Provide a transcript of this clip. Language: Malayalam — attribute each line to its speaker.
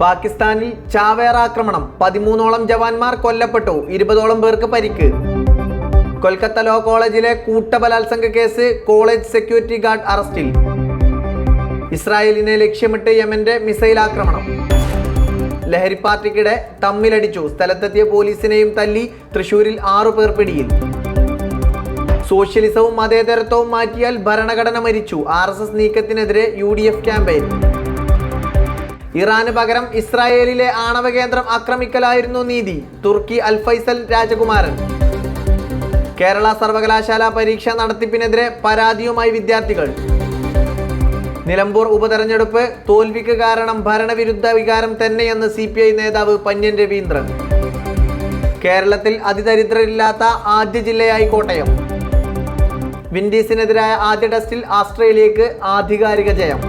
Speaker 1: പാകിസ്ഥാനിൽ ചാവേർ ആക്രമണം. പതിമൂന്നോളം ജവാന്മാർ കൊല്ലപ്പെട്ടു. ഇരുപതോളം പേർക്ക് പരിക്ക്. കൊൽക്കത്ത ലോ കോളേജിലെ കൂട്ടബലാത്സംഗ കേസ് കോളേജ് സെക്യൂരിറ്റി ഗാർഡ് അറസ്റ്റിൽ. ഇസ്രായേലിനെ ലക്ഷ്യമിട്ട് യമന്റെ മിസൈൽ ആക്രമണം. ലഹരി പാർട്ടിക്കിടെ തമ്മിലടിച്ചു. സ്ഥലത്തെത്തിയ പോലീസിനെയും തല്ലി തൃശൂരിൽ ആറു പേർ പിടിയിൽ. സോഷ്യലിസവും മതേതരത്വവും മാറ്റിയാൽ ഭരണഘടന മരിച്ചു. ആർ എസ് എസ് നീക്കത്തിനെതിരെ യു ഡി എഫ് ക്യാമ്പയിൻ. ഇറാന് പകരം ഇസ്രായേലിലെ ആണവ കേന്ദ്രം ആക്രമിക്കലായിരുന്നു നീതി. തുർക്കി അൽഫൈസൽ രാജകുമാരൻ. കേരള സർവകലാശാല പരീക്ഷ നടത്തിപ്പിനെതിരെ പരാതിയുമായി വിദ്യാർത്ഥികൾ. നിലമ്പൂർ ഉപതെരഞ്ഞെടുപ്പ് തോൽവിക്ക് കാരണം ഭരണവിരുദ്ധ വികാരം തന്നെയെന്ന് സി പി ഐ നേതാവ് പന്യൻ രവീന്ദ്രൻ. കേരളത്തിൽ അതിദരിദ്രരില്ലാത്ത ആദ്യ ജില്ലയായി കോട്ടയം. വിൻഡീസിനെതിരായ ആദ്യ ടെസ്റ്റിൽ ആസ്ട്രേലിയക്ക് ആധികാരിക ജയം.